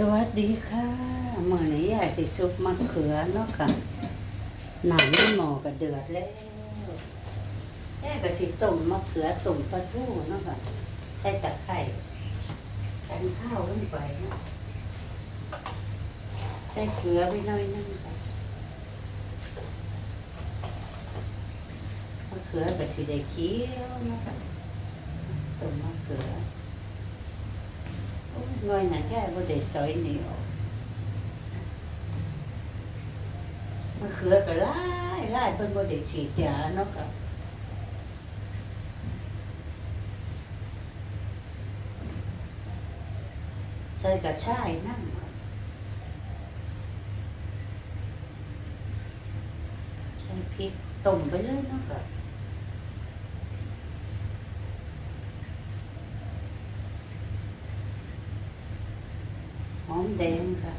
สวัสดีค่ะเมื่อนี้ยายสิซุปมะเขือเนาะค่ะหนังนี่หมอก็เดือดแล้วยายก็สิต้มมะเขือต้มปลาทูเนาะค่ะใส่ตะไคร้กันข้าวลงไปเนาะใส่เกลือไปหน่อยนึงค่ะมะเขือก็สิได้เคี้ยวเนาะค่ะต้มมะเขือ น่วยนั้นแค่บ่ได้ซอยนี่ออกมะเขือก็หลายหลายเพิ่นบ่ได้ฉีดยาเนาะค่ะใส่กระชายนำค่ะใส่พริกต้มไปเลยเนาะค่ะ หอ มแดงค่ะ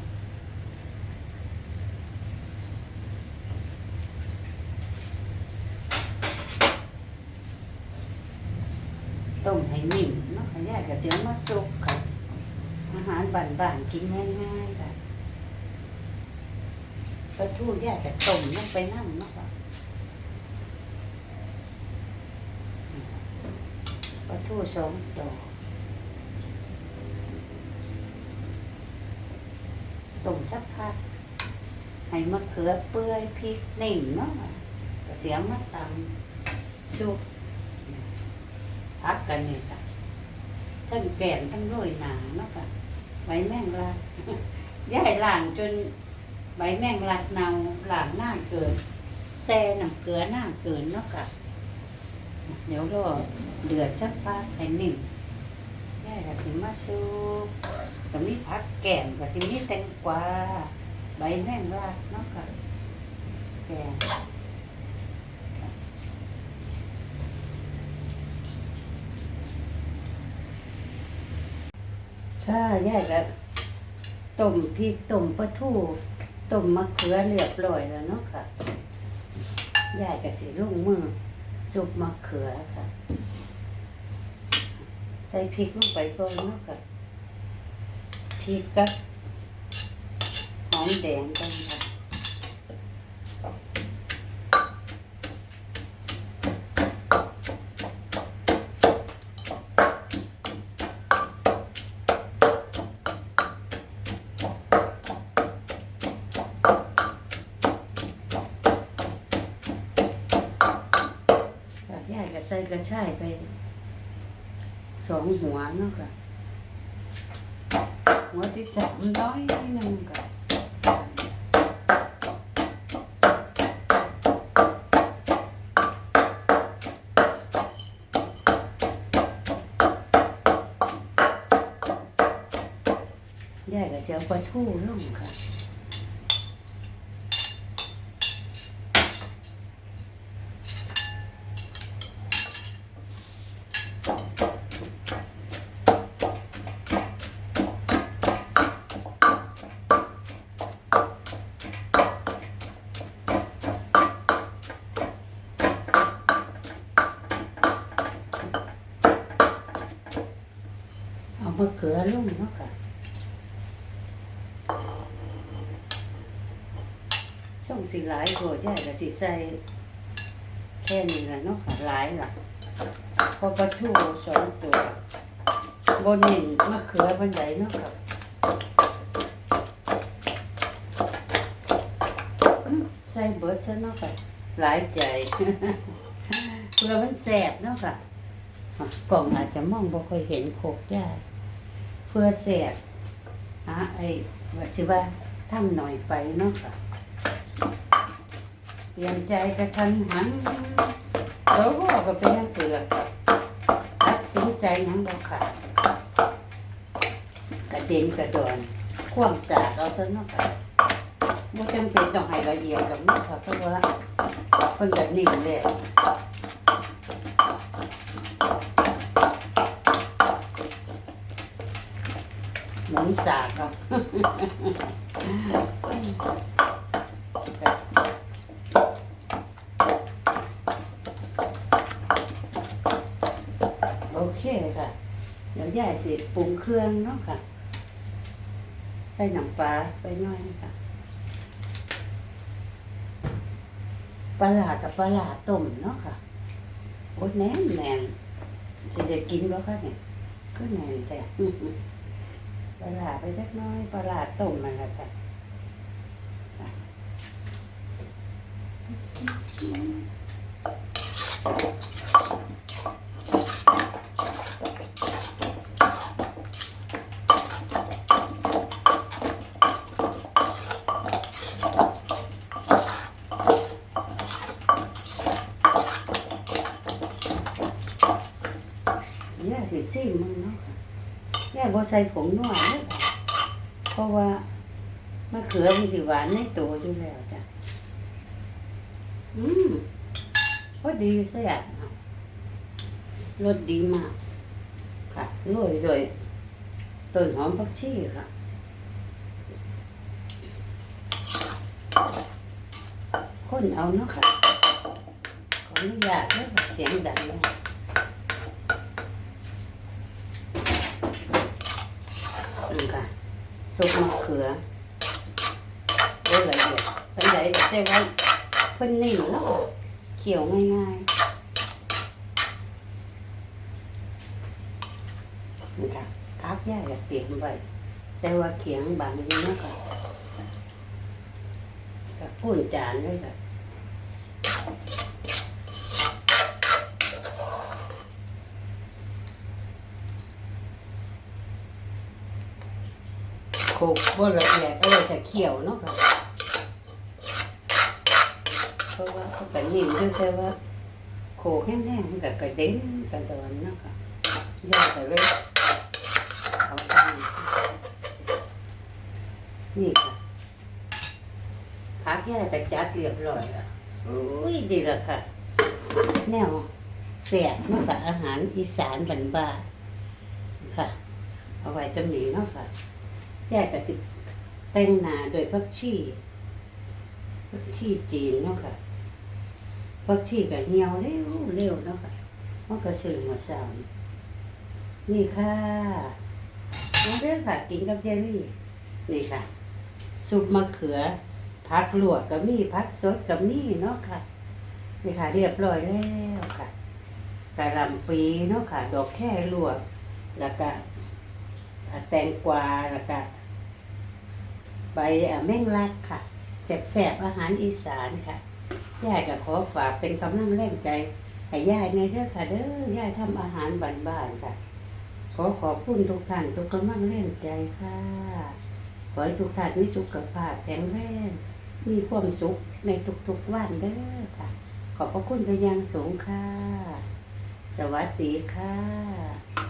ต้มให้นิ่มเนาะค่ะยายก็เสียมาสุกค่ะ อาหารบ้านๆกินง่ายๆค่ะปลาทูยายก็ต้มลงไปน้ำเนาะค่ะปลาทูสองตัว ต้มสักพักให้มะเขือเปื่อยพริกนิ่มเนาะก็เสียมาตำซุปพักกันเนี่ยค่ะทั้งแกนทั้งโรยหนาเนาะค่ะใบแมงลักย่ายล่างจนใบแมงลักเนาหล่างหน้าเกินแซ่น้ำเกลือหน้าเกินเนาะค่ะเดี๋ยวรอเดือดสักพักให้นิ่ม ย่ายก็สิมาซุปก็มีผักแกมก็สิมีแตงกวาใบแมงลักเนาะค่ะแกงถ้ายายก็ต้มพริกต้มปลาทูต้มมะเขือเรียบร้อยแล้วเนาะค่ะยายก็สิลงมือซุปมะเขือค่ะ ใส่พริกลงไปก่อนเนาะค่ะพริกกับหอมแดงกันค่ะแบบยายก็ใส่กระชายไป สองหัวเนาะค่ะหัวที่สามน้อยนิดนึงก่อนยายก็จะเอาปลาทูลงค่ะ ลงเนาะค่ะส่งสิหลายโหดใหญ่ก็สิใส่แค่นี้แหละเนาะค่ะหลายหลักพอปลาทูสองตัวบนนี่มะเขือบันไดเนาะค่ะใส่เบิร์ดซะเนาะค่ะหลายใจเพื่อมันแสบเนาะค่ะกล่องอาจจะมองบ่ค่อยเห็นโคกยาก เพื่อเสียดหาไอ้ว่าสิว่าทำหน่อยไปเนาะค่ะเปลี่ยนใจกระทันหันแล้วก็เป็นยังเสือตัดสินใจหยังบ่ค่ะกระเด็นกระดอนคว่ำสาเอาซะเนาะค่ะบ่จำเป็นต้องให้ละเอียดกับเนาะค่ะเพราะว่าเพิ่นก็นิ่งแล้ว หมุนสากครับโอเคค่ะ เดี๋ยวยายสิปรุงเครื่องเนาะค่ะ ใส่หน้ำปลาไปหน่อยค่ะปลาหลากับปลาหลาต้มเนาะค่ะโอ้แน่นแน่นจะได้กินบ่คะเนี่ยก็แน่นแต่ ปลาหลาไปสักน้อยปลาหลาต้มมันละค่ะค่ะย่าสิซิมึงเนาะ ค่ะย่บ่ใส่ผงนวเลยเพราะว่ามะเขือมันสิหวานในตัวอยู่แล้วจ้ะ อืมพอดีแซ่บค่ะรสดีมาก ค่ะโรยโดยต้นหอมผักชีค่ะคนเอาเนาะค่ะ ขออนุญาตเด้อค่ะเสียงดังเลย นี่ค่ะ ซุปมะเขือโอ้ละเอียดเป็นไดแต่ว่าเพิ่นนิ่มเนาะเคี่ยวง่ายๆนี่ค่ะพักยาอยากเตรียมไว้แต่ว่าเขียงบางอยู่เนาะค่ะกับพูนจานเลยค่ะ โขกบ่ละเอียดเอาไว้แต่เคี่ยวเนาะค่ะเพราะว่าเขาก็นิ่มด้วยแต่ว่าโขกแห้งๆมันก็กระเด็นกระดอนเนาะค่ะยาก็เลยเอาไปนี่ค่ะพักแย่แต่จัดเรียบร้อยแล้วอุ้ยดีละค่ะ แนวแสบเนาะค่ะอาหารอีสานบ้านๆค่ะ เอาไว้จะมีเนาะค่ะ แยกกับสิแต่งหนาโดยพักชีพักชีจีนเนาะค่ะพักชีกับเหี่ยวเร็วเร็วเนาะค่ะมันก็สื่อมาสามนี่ค่ะเอาเด้อค่ะ กินกับเจลี่นี่ค่ะซุปมะเขือผักลวกกับมีผักสดกับมีเนาะค่ะนี่ค่ะ เรียบร้อยแล้วค่ะกะลำปีเนาะค่ะ ดอกแค่ลวกแล้วก็แตงกวาแล้วก็ ใบอ่าแม่งลักค่ะแสบๆอาหารอีสานค่ะย่ายก็ขอฝากเป็นกำลังแรงใจให้ย่ายในเด้อค่ะเด้อย่ายทำอาหารบ้านๆค่ะ ขอขอบคุณทุกท่านทุกกำลังแรงใจค่ะ ขอให้ทุกท่านมีสุขภาพแข็งแรงมีความสุขในทุกๆวันเด้อค่ะ ขอบพระคุณเป็นอย่างสูงค่ะ สวัสดีค่ะ